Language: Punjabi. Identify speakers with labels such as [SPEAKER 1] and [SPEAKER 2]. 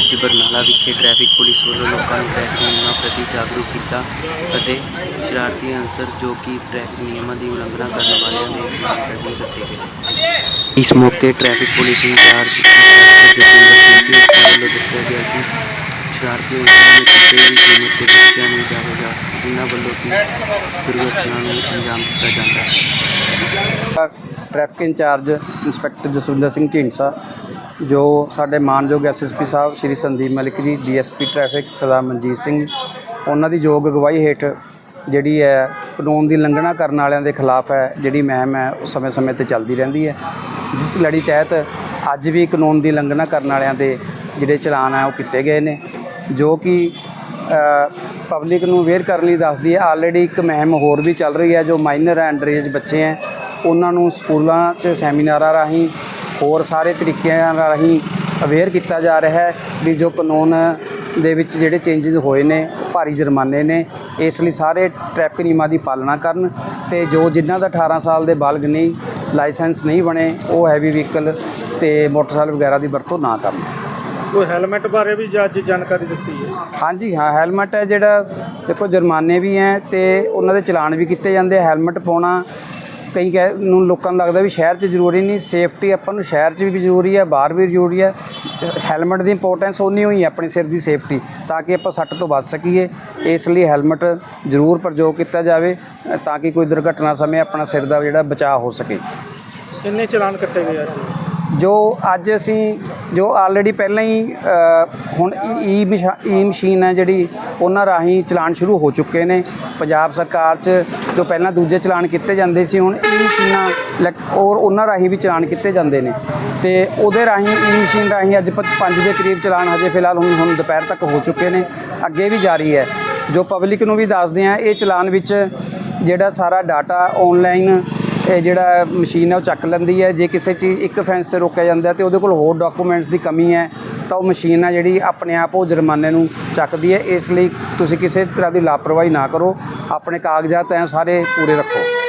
[SPEAKER 1] ਅੱਜ ਬਰਨਾਲਾ ਵਿਖੇ ਟ੍ਰੈਫਿਕ ਪੁਲਿਸ ਵੱਲੋਂ ਲੋਕਾਂ ਨੂੰ ਟ੍ਰੈਫਿਕ ਨਿਯਮਾਂ ਪ੍ਰਤੀ ਜਾਗਰੂਕ ਕੀਤਾ ਅਤੇ ਸ਼ਰਾਰਤੀ ਅਨਸਰ ਜੋ ਕਿ ਟ੍ਰੈਫਿਕ ਨਿਯਮਾਂ ਦੀ ਉਲੰਘਣਾ ਕਰਨ ਵਾਲਿਆਂ ਦੇ ਖਿਲਾਫ ਕੱਢੇ ਕੱਟੇ ਗਏ ਇਸ ਮੌਕੇ traffic police incharge Jatinder Singh Dhindsa ਵੱਲੋਂ ਦੱਸਿਆ ਗਿਆ ਕਿ ਸ਼ਰਾਰਤੀ ਅਨਸਰਾਂ ਨੂੰ ਕਿਸੇ ਵੀ ਕੀਮਤ ਤੇ ਬੱਚਿਆਂ ਨੂੰ ਜਾਵੇਗਾ ਜਿਨ੍ਹਾਂ ਵੱਲੋਂ ਕਿ ਦੁਰਘਟਨਾ ਨੂੰ ਅੰਜਾਮ ਦਿੱਤਾ ਜਾਂਦਾ ਹੈ।
[SPEAKER 2] Traffic incharge inspector Jaswinder Singh Dhindsa ਜੋ ਸਾਡੇ ਮਾਨਯੋਗ SSP sahib Shri Sandeep Malik ji DSP traffic Sardar Manjit Singh ਉਹਨਾਂ ਦੀ ਯੋਗ ਅਗਵਾਈ ਹੇਠ ਜਿਹੜੀ ਹੈ ਕਾਨੂੰਨ ਦੀ ਉਲੰਘਣਾ ਕਰਨ ਵਾਲਿਆਂ ਦੇ ਖਿਲਾਫ ਹੈ, ਜਿਹੜੀ ਮਹਿਮ ਹੈ, ਉਹ ਸਮੇਂ-ਸਮੇਂ ਤੇ ਚੱਲਦੀ ਰਹਿੰਦੀ ਹੈ। ਜਿਸ ਲੜੀ ਤਹਿਤ ਅੱਜ ਵੀ ਕਾਨੂੰਨ ਦੀ ਲੰਘਣਾ ਕਰਨ ਵਾਲਿਆਂ ਦੇ ਜਿਹੜੇ ਚਲਾਨ ਆ ਉਹ ਕੀਤੇ ਗਏ ਨੇ, ਜੋ ਕਿ ਪਬਲਿਕ ਨੂੰ ਅਵੇਅਰ ਕਰਨ ਲਈ ਦੱਸਦੀ ਹੈ, ਆਲਰੇਡੀ ਇੱਕ ਮਹਿਮ ਹੋਰ ਵੀ ਚੱਲ ਰਹੀ ਹੈ, ਜੋ ਮਾਈਨਰ ਐਂਡ ਏਜ ਬੱਚੇ ਹੈ, ਉਹਨਾਂ ਨੂੰ ਸਕੂਲਾਂ 'ਚ ਸੈਮੀਨਾਰਾਂ ਰਾਹੀਂ ਹੋਰ ਸਾਰੇ ਤਰੀਕਿਆਂ ਰਾਹੀਂ ਅਵੇਅਰ ਕੀਤਾ ਜਾ ਰਿਹਾ ਹੈ ਵੀ ਜੋ ਕਾਨੂੰਨ ਦੇ ਵਿੱਚ ਜਿਹੜੇ ਚੇਂਜਸ ਹੋਏ ਨੇ ਭਾਰੀ ਜੁਰਮਾਨੇ ਨੇ ਇਸ ਲਈ ਸਾਰੇ ਟ੍ਰੈਫਿਕ ਨਿਯਮਾਂ ਦੀ ਪਾਲਣਾ ਕਰਨ ਤੇ ਜੋ ਜਿਨ੍ਹਾਂ ਦਾ 18 ਸਾਲ ਦੇ ਬਾਲਗ ਨਹੀਂ ਲਾਇਸੈਂਸ ਨਹੀਂ ਬਣੇ ਉਹ ਹੈਵੀ ਵਹੀਕਲ ਤੇ ਮੋਟਰਸਾਈਕਲ ਵਗੈਰਾ ਦੀ ਵਰਤੋਂ ਨਾ ਕਰਨ।
[SPEAKER 3] ਕੋਈ ਹੈਲਮਟ ਬਾਰੇ ਵੀ ਅੱਜ ਜਾਣਕਾਰੀ ਦਿੱਤੀ ਹੈ?
[SPEAKER 2] ਹਾਂਜੀ ਹਾਂ ਹੈਲਮਟ ਹੈ ਜਿਹੜਾ ਦੇਖੋ ਜੁਰਮਾਨੇ ਵੀ ਹੈ ਤੇ ਉਹਨਾਂ ਦੇ ਚਲਾਨ ਵੀ ਕੀਤੇ ਜਾਂਦੇ ਹੈਲਮਟ ਪਾਉਣਾ ਕਈ ਕਹਿ ਨੂੰ ਲੋਕਾਂ ਨੂੰ ਲੱਗਦਾ ਵੀ ਸ਼ਹਿਰ 'ਚ ਜ਼ਰੂਰੀ ਨਹੀਂ ਸੇਫਟੀ ਆਪਾਂ ਨੂੰ ਸ਼ਹਿਰ 'ਚ ਵੀ ਜ਼ਰੂਰੀ ਹੈ ਬਾਹਰ ਵੀ ਜ਼ਰੂਰੀ ਹੈ ਹੈਲਮਟ ਦੀ ਇੰਪੋਰਟੈਂਸ ਉਨੀ ਹੋਈ ਹੈ ਆਪਣੀ ਸਿਰ ਦੀ ਸੇਫਟੀ ਤਾਂ ਕਿ ਆਪਾਂ ਸੱਟ ਤੋਂ ਬਚ ਸਕੀਏ। ਇਸ ਲਈ ਹੈਲਮਟ ਜ਼ਰੂਰ ਪ੍ਰਯੋਗ ਕੀਤਾ ਜਾਵੇ ਤਾਂ ਕਿ ਕੋਈ ਦੁਰਘਟਨਾ ਸਮੇਂ ਆਪਣਾ ਸਿਰ ਦਾ ਜਿਹੜਾ ਬਚਾਅ ਹੋ ਸਕੇ।
[SPEAKER 3] ਕਿੰਨੇ ਚਲਾਨ ਕੱਟੇ ਗਏ ਅੱਜ
[SPEAKER 2] ਜੋ ਅੱਜ ਅਸੀਂ ਜੋ ਆਲਰੇਡੀ ਪਹਿਲਾਂ ਹੀ ਹੁਣ ਈ ਈ ਮਸ਼ੀਨ ਹੈ ਜਿਹੜੀ, ਉਹਨਾਂ ਰਾਹੀਂ ਚਲਾਨ ਸ਼ੁਰੂ ਹੋ ਚੁੱਕੇ ਨੇ। ਪੰਜਾਬ ਸਰਕਾਰ 'ਚ ਜੋ ਪਹਿਲਾਂ ਦੂਜੇ ਚਲਾਨ ਕੀਤੇ ਜਾਂਦੇ ਸੀ, ਹੁਣ ਈ ਮਸ਼ੀਨਾਂ ਇਲੈਕ- ਔਰ ਉਹਨਾਂ ਰਾਹੀਂ ਵੀ ਚਲਾਨ ਕੀਤੇ ਜਾਂਦੇ ਨੇ। ਤੇ ਉਹਦੇ ਰਾਹੀਂ ਈ ਮਸ਼ੀਨ ਰਾਹੀਂ ਅੱਜ 5 ਦੇ ਕਰੀਬ ਚਲਾਨ ਹਜੇ ਫਿਲਹਾਲ ਹੁਣ ਹੁਣ ਦੁਪਹਿਰ ਤੱਕ ਹੋ ਚੁੱਕੇ ਨੇ। ਅੱਗੇ ਵੀ ਜਾਰੀ ਹੈ। ਜੋ ਪਬਲਿਕ ਨੂੰ ਵੀ ਦੱਸਦੇ ਆ ਇਹ ਚਲਾਨ ਵਿੱਚ ਜਿਹੜਾ ਸਾਰਾ ਡਾਟਾ ਆਨਲਾਈਨ ਇਹ ਜਿਹੜਾ ਮਸ਼ੀਨ ਹੈ ਉਹ ਚੱਕ ਲੈਂਦੀ ਹੈ। ਜੇ ਕਿਸੇ ਚੀਜ਼ ਇੱਕ ਫੈਂਸ ਤੇ ਰੋਕਿਆ ਜਾਂਦਾ ਤੇ ਉਹਦੇ ਕੋਲ ਹੋਰ ਡਾਕੂਮੈਂਟਸ ਦੀ ਕਮੀ ਹੈ, ਤਾਂ ਉਹ ਮਸ਼ੀਨ ਆ ਜਿਹੜੀ ਆਪਣੇ ਆਪ ਉਹ ਜੁਰਮਾਨੇ ਨੂੰ ਚੱਕਦੀ ਹੈ। ਇਸ ਲਈ ਤੁਸੀਂ ਕਿਸੇ ਤਰ੍ਹਾਂ ਦੀ ਲਾਪਰਵਾਹੀ ਨਾ ਕਰੋ। ਆਪਣੇ ਕਾਗਜ਼ਾਤ ਐ ਸਾਰੇ ਪੂਰੇ ਰੱਖੋ।